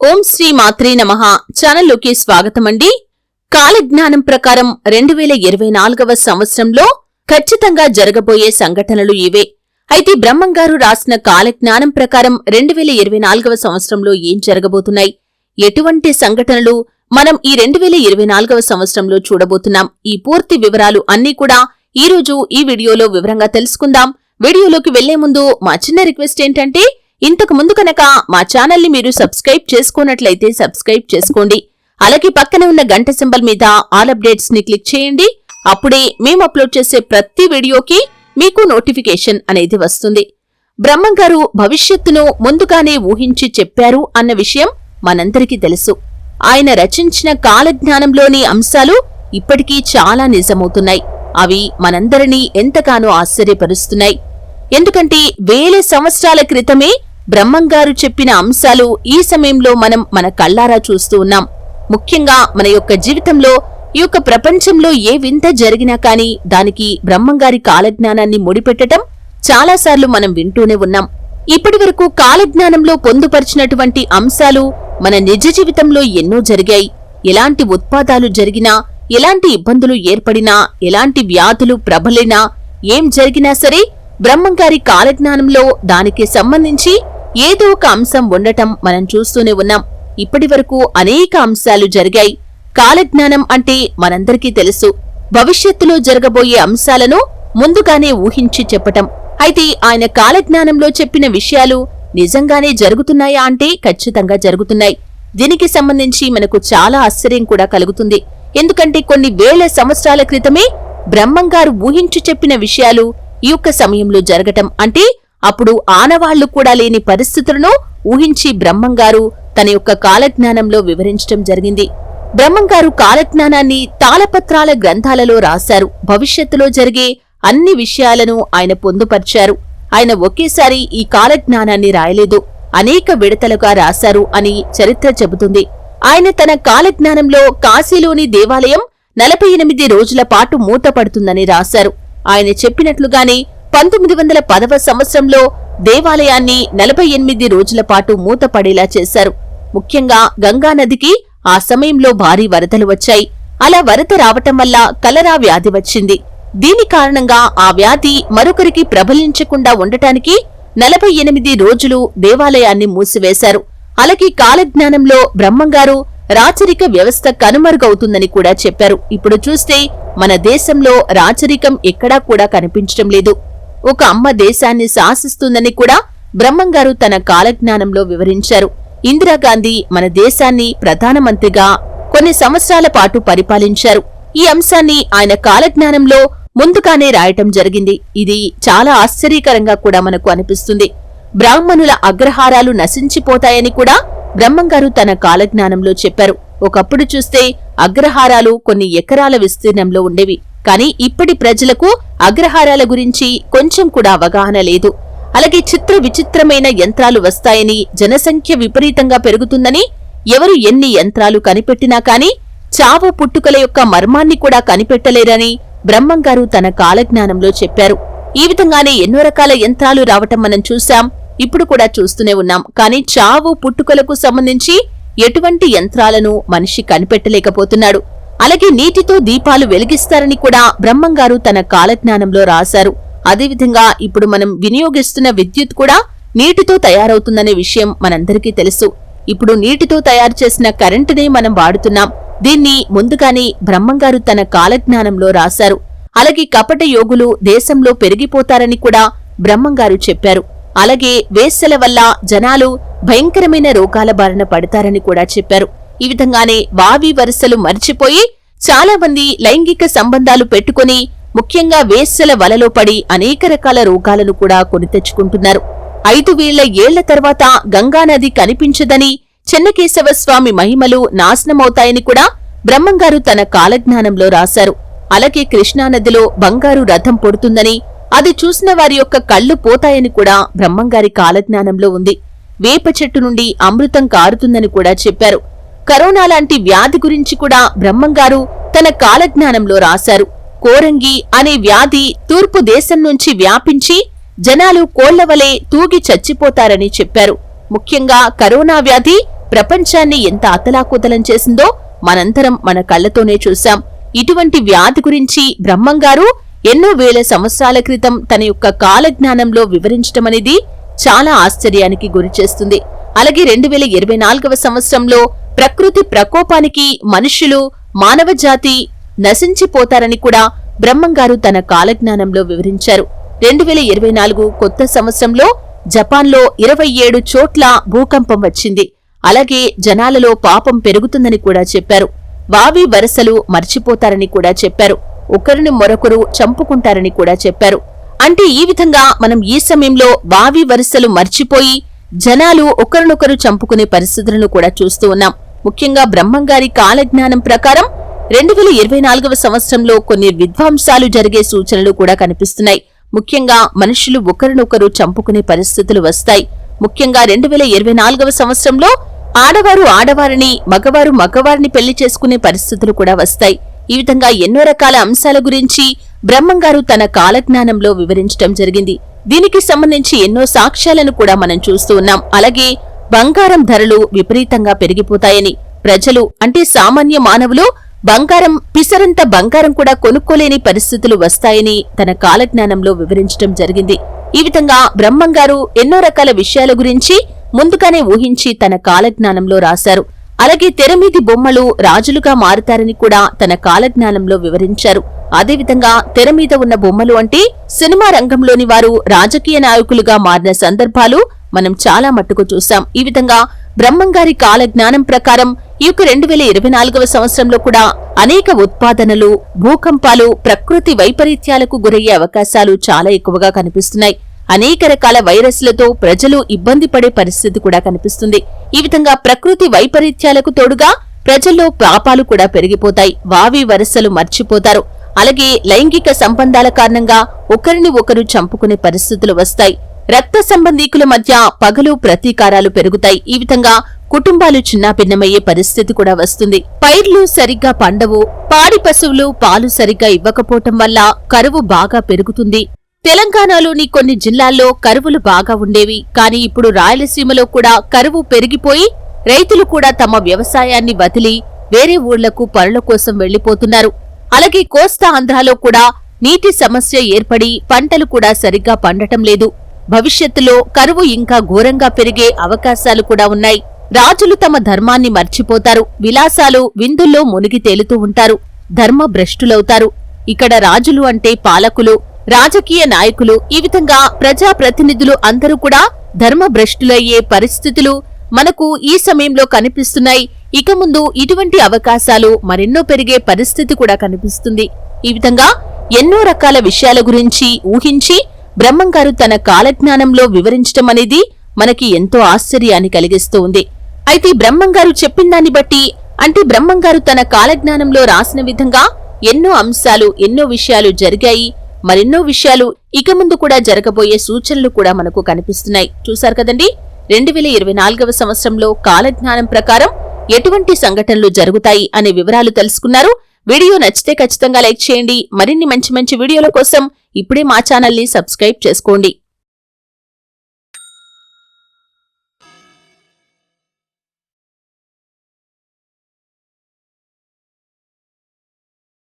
ఓం శ్రీ మాత్రే నమః. ఛానల్లోకి స్వాగతం అండి కాలజ్ఞానం ప్రకారం రెండు వేల ఇరవై నాలుగవ సంవత్సరంలో ఖచ్చితంగా జరగబోయే సంఘటనలు ఇవే. అయితే బ్రహ్మంగారు రాసిన కాలజ్ఞానం ప్రకారం రెండు వేల ఇరవై నాలుగవ సంవత్సరంలో ఏం జరగబోతున్నాయి? ఎటువంటి సంఘటనలు మనం ఈ రెండు వేల ఇరవై నాలుగవ సంవత్సరంలో చూడబోతున్నాం? ఈ పూర్తి వివరాలు అన్నీ కూడా ఈ రోజు ఈ వీడియోలో వివరంగా తెలుసుకుందాం. వీడియోలోకి వెళ్ళే ముందు మా చిన్న రిక్వెస్ట్ ఏంటంటే ఇంతకు ముందు కనుక మా ఛానల్ని మీరు సబ్స్క్రైబ్ చేసుకున్నట్లయితే సబ్స్క్రైబ్ చేసుకోండి. అలాగే పక్కన ఉన్న గంట సింబల్ మీద ఆల్ అప్డేట్స్ని క్లిక్ చేయండి. అప్పుడే మేము అప్లోడ్ చేసే ప్రతి వీడియోకి మీకు నోటిఫికేషన్ అనేది వస్తుంది. బ్రహ్మం గారు భవిష్యత్తును ముందుగానే ఊహించి చెప్పారు అన్న విషయం మనందరికీ తెలుసు. ఆయన రచించిన కాలజ్ఞానంలోని అంశాలు ఇప్పటికీ చాలా నిజమవుతున్నాయి. అవి మనందరినీ ఎంతగానో ఆశ్చర్యపరుస్తున్నాయి. ఎందుకంటే వేల సంవత్సరాల క్రితమే బ్రహ్మంగారు చెప్పిన అంశాలు ఈ సమయంలో మనం మన కళ్ళారా చూస్తూ ఉన్నాం. ముఖ్యంగా మన యొక్క జీవితంలో ఈ యొక్క ప్రపంచంలో ఏ వింత జరిగినా కాని దానికి బ్రహ్మంగారి కాలజ్ఞానాన్ని ముడిపెట్టటం చాలాసార్లు మనం వింటూనే ఉన్నాం. ఇప్పటి వరకు కాలజ్ఞానంలో పొందుపరిచినటువంటి అంశాలు మన నిజ జీవితంలో ఎన్నో జరిగాయి. ఎలాంటి ఉత్పాదాలు జరిగినా ఎలాంటి ఇబ్బందులు ఏర్పడినా ఎలాంటి వ్యాధులు ప్రబలినా ఏం జరిగినా సరే బ్రహ్మంగారి కాలజ్ఞానంలో దానికి సంబంధించి ఏదో ఒక అంశం ఉండటం మనం చూస్తూనే ఉన్నాం. ఇప్పటి వరకు అనేక అంశాలు జరిగాయి. కాలజ్ఞానం అంటే మనందరికీ తెలుసు. భవిష్యత్తులో జరగబోయే అంశాలను ముందుగానే ఊహించి చెప్పటం. అయితే ఆయన కాలజ్ఞానంలో చెప్పిన విషయాలు నిజంగానే జరుగుతున్నాయా అంటే ఖచ్చితంగా జరుగుతున్నాయి. దీనికి సంబంధించి మనకు చాలా ఆశ్చర్యం కూడా కలుగుతుంది. ఎందుకంటే కొన్ని వేల సంవత్సరాల క్రితమే బ్రహ్మంగారు ఊహించి చెప్పిన విషయాలు ఈ యొక్క సమయంలో జరగటం అంటే అప్పుడు ఆనవాళ్ళు కూడా లేని పరిస్థితులను ఊహించి బ్రహ్మంగారు తన యొక్క కాలజ్ఞానంలో వివరించటం జరిగింది. బ్రహ్మంగారు కాలజ్ఞానాన్ని తాళపత్రాల గ్రంథాలలో రాశారు. భవిష్యత్తులో జరిగే అన్ని విషయాలను ఆయన పొందుపర్చారు. ఆయన ఒకేసారి ఈ కాలజ్ఞానాన్ని రాయలేదు. అనేక విడతలుగా రాశారు అని చరిత్ర చెబుతుంది. ఆయన తన కాలజ్ఞానంలో కాశీలోని దేవాలయం నలభై ఎనిమిది రోజుల పాటు మూతపడుతుందని రాశారు. ఆయన చెప్పినట్లుగానే పంతొమ్మిది వందల పదవ సంవత్సరంలో దేవాలయాన్ని నలభై ఎనిమిది రోజుల పాటు మూతపడేలా చేశారు. ముఖ్యంగా గంగానదికి ఆ సమయంలో భారీ వరదలు వచ్చాయి. అలా వరద రావటం వల్ల కలరా వ్యాధి వచ్చింది. దీని కారణంగా ఆ వ్యాధి మరొకరికి ప్రబలించకుండా ఉండటానికి నలభై ఎనిమిది రోజులు దేవాలయాన్ని మూసివేశారు. అలాగే కాలజ్ఞానంలో బ్రహ్మంగారు రాచరిక వ్యవస్థ కనుమరుగవుతుందని కూడా చెప్పారు. ఇప్పుడు చూస్తే మన దేశంలో రాచరికం ఎక్కడా కూడా కనిపించడం లేదు. ఒక అమ్మ దేశాన్ని శాసిస్తుందని కూడా బ్రహ్మంగారు తన కాలజ్ఞానంలో వివరించారు. ఇందిరాగాంధీ మన దేశాన్ని ప్రధానమంత్రిగా కొన్ని సంవత్సరాల పాటు పరిపాలించారు. ఈ అంశాన్ని ఆయన కాలజ్ఞానంలో ముందుగానే రాయటం జరిగింది. ఇది చాలా ఆశ్చర్యకరంగా కూడా మనకు అనిపిస్తుంది. బ్రాహ్మణుల అగ్రహారాలు నశించిపోతాయని కూడా బ్రహ్మంగారు తన కాలజ్ఞానంలో చెప్పారు. ఒకప్పుడు చూస్తే అగ్రహారాలు కొన్ని ఎకరాల విస్తీర్ణంలో ఉండేవి. కానీ ఇప్పటి ప్రజలకు అగ్రహారాల గురించి కొంచెం కూడా అవగాహన లేదు. అలాగే చిత్ర విచిత్రమైన యంత్రాలు వస్తాయని జనసంఖ్య విపరీతంగా పెరుగుతుందని ఎవరు ఎన్ని యంత్రాలు కనిపెట్టినా కాని చావు పుట్టుకల యొక్క మర్మాన్ని కూడా కనిపెట్టలేరని బ్రహ్మంగారు తన కాలజ్ఞానంలో చెప్పారు. ఈ విధంగానే ఎన్నో రకాల యంత్రాలు రావటం మనం చూశాం. ఇప్పుడు కూడా చూస్తూనే ఉన్నాం. కానీ చావు పుట్టుకలకు సంబంధించి ఎటువంటి యంత్రాలను మనిషి కనిపెట్టలేకపోతున్నాడు. అలాగే నీటితో దీపాలు వెలిగిస్తారని కూడా బ్రహ్మంగారు తన కాలజ్ఞానంలో రాశారు. అదేవిధంగా ఇప్పుడు మనం వినియోగిస్తున్న విద్యుత్ కూడా నీటితో తయారవుతుందనే విషయం మనందరికీ తెలుసు. ఇప్పుడు నీటితో తయారు చేసిన కరెంటునే మనం వాడుతున్నాం. దీన్ని ముందుగానే బ్రహ్మంగారు తన కాలజ్ఞానంలో రాశారు. అలాగే కపట యోగులు దేశంలో పెరిగిపోతారని కూడా బ్రహ్మంగారు చెప్పారు. అలాగే వేశ్యల వల్ల జనాలు భయంకరమైన రోగాల బారిన పడతారని కూడా చెప్పారు. ఈ విధంగానే వావి వరుసలు మర్చిపోయి చాలా మంది లైంగిక సంబంధాలు పెట్టుకుని ముఖ్యంగా వేశ్యల వలలో పడి అనేక రకాల రోగాలను కూడా కొని తెచ్చుకుంటున్నారు. ఐదు వేల ఏళ్ళ తర్వాత గంగానది కనిపించదని చెన్నకేశవ స్వామి మహిమలు నాశనమవుతాయని కూడా బ్రహ్మంగారు తన కాలజ్ఞానంలో రాశారు. అలాగే కృష్ణానదిలో బంగారు రథం పొడుతుందని అది చూసిన వారి యొక్క కళ్ళు పోతాయని కూడా బ్రహ్మంగారి కాలజ్ఞానంలో ఉంది. వేప చెట్టు నుండి అమృతం కారుతుందని కూడా చెప్పారు. కరోనా లాంటి వ్యాధి గురించి కూడా బ్రహ్మంగారు తన కాలజ్ఞానంలో రాశారు. కోరంగి అనే వ్యాధి తూర్పు దేశం నుంచి వ్యాపించి జనాలు కోళ్ళవలే తూగి చచ్చిపోతారని చెప్పారు. ముఖ్యంగా కరోనా వ్యాధి ప్రపంచాన్ని ఎంత అతలాకుతలం చేసిందో మనంతరం మన కళ్ళతోనే చూశాం. ఇటువంటి వ్యాధి గురించి బ్రహ్మంగారు ఎన్నో వేల సంవత్సరాల క్రితం తన యొక్క కాలజ్ఞానంలో వివరించటమనేది చాలా ఆశ్చర్యానికి గురిచేస్తుంది. అలాగే రెండు వేల ఇరవై నాలుగవ సంవత్సరంలో ప్రకృతి ప్రకోపానికి మనుషులు మానవజాతి నశించిపోతారని కూడా బ్రహ్మంగారు తన కాలజ్ఞానంలో వివరించారు. రెండు వేల ఇరవై నాలుగు కొత్త సంవత్సరంలో జపాన్లో ఇరవై ఏడు చోట్ల భూకంపం వచ్చింది. అలాగే జనాలలో పాపం పెరుగుతుందని కూడా చెప్పారు. వావి వరసలు మర్చిపోతారని కూడా చెప్పారు. ఒకరిని మరొకరు చంపుకుంటారని కూడా చెప్పారు. అంటే ఈ విధంగా మనం ఈ సమయంలో వావి వరుసలు మర్చిపోయి జనాలు ఒకరినొకరు చంపుకునే పరిస్థితులను కూడా చూస్తూ ఉన్నాం. ముఖ్యంగా బ్రహ్మంగారి కాలజ్ఞానం ప్రకారం రెండు వేల ఇరవై నాలుగవ సంవత్సరంలో కొన్ని విధ్వంసాలు జరిగే సూచనలు కూడా కనిపిస్తున్నాయి. ముఖ్యంగా మనుషులు ఒకరినొకరు చంపుకునే పరిస్థితులు వస్తాయి. ముఖ్యంగా రెండు వేల ఇరవై నాలుగవ సంవత్సరంలో ఆడవారు ఆడవారిని మగవారు మగవారిని పెళ్ళి చేసుకునే పరిస్థితులు కూడా వస్తాయి. ఈ విధంగా ఎన్నో రకాల అంశాల గురించి బ్రహ్మంగారు తన కాలజ్ఞానంలో వివరించడం జరిగింది. దీనికి సంబంధించి ఎన్నో సాక్ష్యాలను కూడా మనం చూస్తూ ఉన్నాం. అలాగే బంగారం ధరలు విపరీతంగా పెరిగిపోతాయని. ప్రజలు అంటే సామాన్య మానవులు బంగారం పిసరంత బంగారం కూడా కొనుక్కోలేని పరిస్థితులు వస్తాయని తన కాలజ్ఞానంలో వివరించడం జరిగింది. ఈ విధంగా బ్రహ్మంగారు ఎన్నో రకాల విషయాల గురించి ముందుగానే ఊహించి తన కాలజ్ఞానంలో రాశారు. అలాగే తెరమీది బొమ్మలు రాజులుగా మారుతారని కూడా తన కాలజ్ఞానంలో వివరించారు. అదేవిధంగా తెర మీద ఉన్న బొమ్మలు అంటే సినిమా రంగంలోని వారు రాజకీయ నాయకులుగా మారిన సందర్భాలు మనం చాలా మట్టుకు చూశాం. ఈ విధంగా బ్రహ్మంగారి కాల జ్ఞానం ప్రకారం ఈ యొక్క రెండు వేల ఇరవై నాలుగవ సంవత్సరంలో కూడా అనేక ఉత్పాదనలు భూకంపాలు ప్రకృతి వైపరీత్యాలకు గురయ్యే అవకాశాలు చాలా ఎక్కువగా కనిపిస్తున్నాయి. అనేక రకాల వైరస్లతో ప్రజలు ఇబ్బంది పడే పరిస్థితి కూడా కనిపిస్తుంది. ఈ విధంగా ప్రకృతి వైపరీత్యాలకు తోడుగా ప్రజల్లో పాపాలు కూడా పెరిగిపోతాయి. వావి వరసలు మర్చిపోతారు. అలాగే లైంగిక సంబంధాల కారణంగా ఒకరిని ఒకరు చంపుకునే పరిస్థితులు వస్తాయి. రక్త సంబంధీకుల మధ్య పగలు ప్రతీకారాలు పెరుగుతాయి. ఈ విధంగా కుటుంబాలు చిన్నాభిన్నమయ్యే పరిస్థితి కూడా వస్తుంది. పైర్లు సరిగ్గా పండవు పాడి పశువులు పాలు సరిగ్గా ఇవ్వకపోవటం వల్ల కరువు బాగా పెరుగుతుంది. తెలంగాణలోని కొన్ని జిల్లాల్లో కరువులు బాగా ఉండేవి. కానీ ఇప్పుడు రాయలసీమలో కూడా కరువు పెరిగిపోయి రైతులు కూడా తమ వ్యవసాయాన్ని వదిలి వేరే ఊర్లకు పనుల కోసం వెళ్ళిపోతున్నారు అలాగే కోస్తా ఆంధ్రాలో కూడా నీటి సమస్య ఏర్పడి పంటలు కూడా సరిగ్గా పండటం లేదు. భవిష్యత్తులో కరువు ఇంకా ఘోరంగా పెరిగే అవకాశాలు కూడా ఉన్నాయి. రాజులు తమ ధర్మాన్ని మర్చిపోతారు. విలాసాలు విందుల్లో మునిగి తేలుతూ ఉంటారు. ధర్మ భ్రష్టులవుతారు ఇక్కడ రాజులు అంటే పాలకులు రాజకీయ నాయకులు ఈ విధంగా ప్రజాప్రతినిధులు అందరూ కూడా ధర్మభ్రష్టులయ్యే పరిస్థితులు మనకు ఈ సమయంలో కనిపిస్తున్నాయి. ఇక ముందు ఇటువంటి అవకాశాలు మరెన్నో పెరిగే పరిస్థితి కూడా కనిపిస్తుంది. ఈ విధంగా ఎన్నో రకాల విషయాల గురించి ఊహించి బ్రహ్మంగారు తన కాలజ్ఞానంలో వివరించటం అనేది మనకి ఎంతో ఆశ్చర్యాన్ని కలిగిస్తూ ఉంది అయితే బ్రహ్మంగారు చెప్పిన దాన్ని బట్టి అంటే బ్రహ్మంగారు తన కాలజ్ఞానంలో రాసిన విధంగా ఎన్నో అంశాలు ఎన్నో విషయాలు జరిగాయి. మరెన్నో విషయాలు ఇక ముందు కూడా జరగబోయే సూచనలు కూడా మనకు కనిపిస్తున్నాయి. చూశారు కదండి? రెండు వేల ఇరవై నాలుగవ సంవత్సరంలో కాలజ్ఞానం ప్రకారం ఎటువంటి సంఘటనలు జరుగుతాయి అనే వివరాలు తెలుసుకున్నారు. వీడియో నచ్చితే ఖచ్చితంగా లైక్ చేయండి. మరిన్ని మంచి మంచి వీడియోల కోసం ఇప్పుడే మా ఛానల్ని సబ్స్క్రైబ్ చేసుకోండి.